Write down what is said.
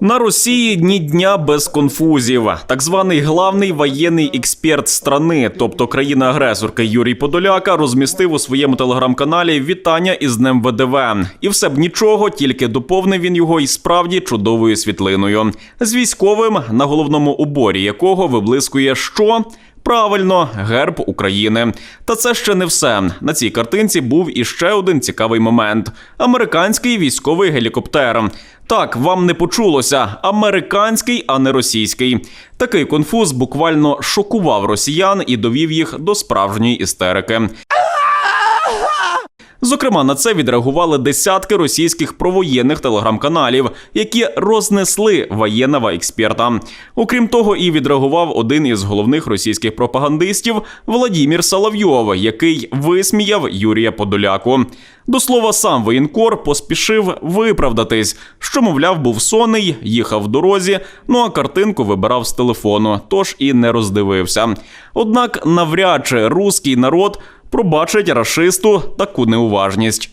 На Росії ні дня без конфузів. Так званий главний воєнний експерт страни, тобто країна-агресорка Юрій Подоляка, розмістив у своєму телеграм-каналі вітання із Днем ВДВ. І все б нічого, тільки доповнив він його і справді чудовою світлиною з військовим, на головному уборі якого виблискує що. Правильно, герб України. Та це ще не все. На цій картинці був іще один цікавий момент: американський військовий гелікоптер. Так, вам не почулося. Американський, а не російський. Такий конфуз буквально шокував росіян і довів їх до справжньої істерики. Зокрема, на це відреагували десятки російських провоєнних телеграм-каналів, які рознесли воєнного експерта. Окрім того, і відреагував один із головних російських пропагандистів Владімір Соловйов, який висміяв Юрія Подоляку. До слова, сам воєнкор поспішив виправдатись, що, мовляв, був сонний, їхав в дорозі, ну а картинку вибирав з телефону, тож і не роздивився. Однак навряд чи руський народ пробачить рашисту таку неуважність.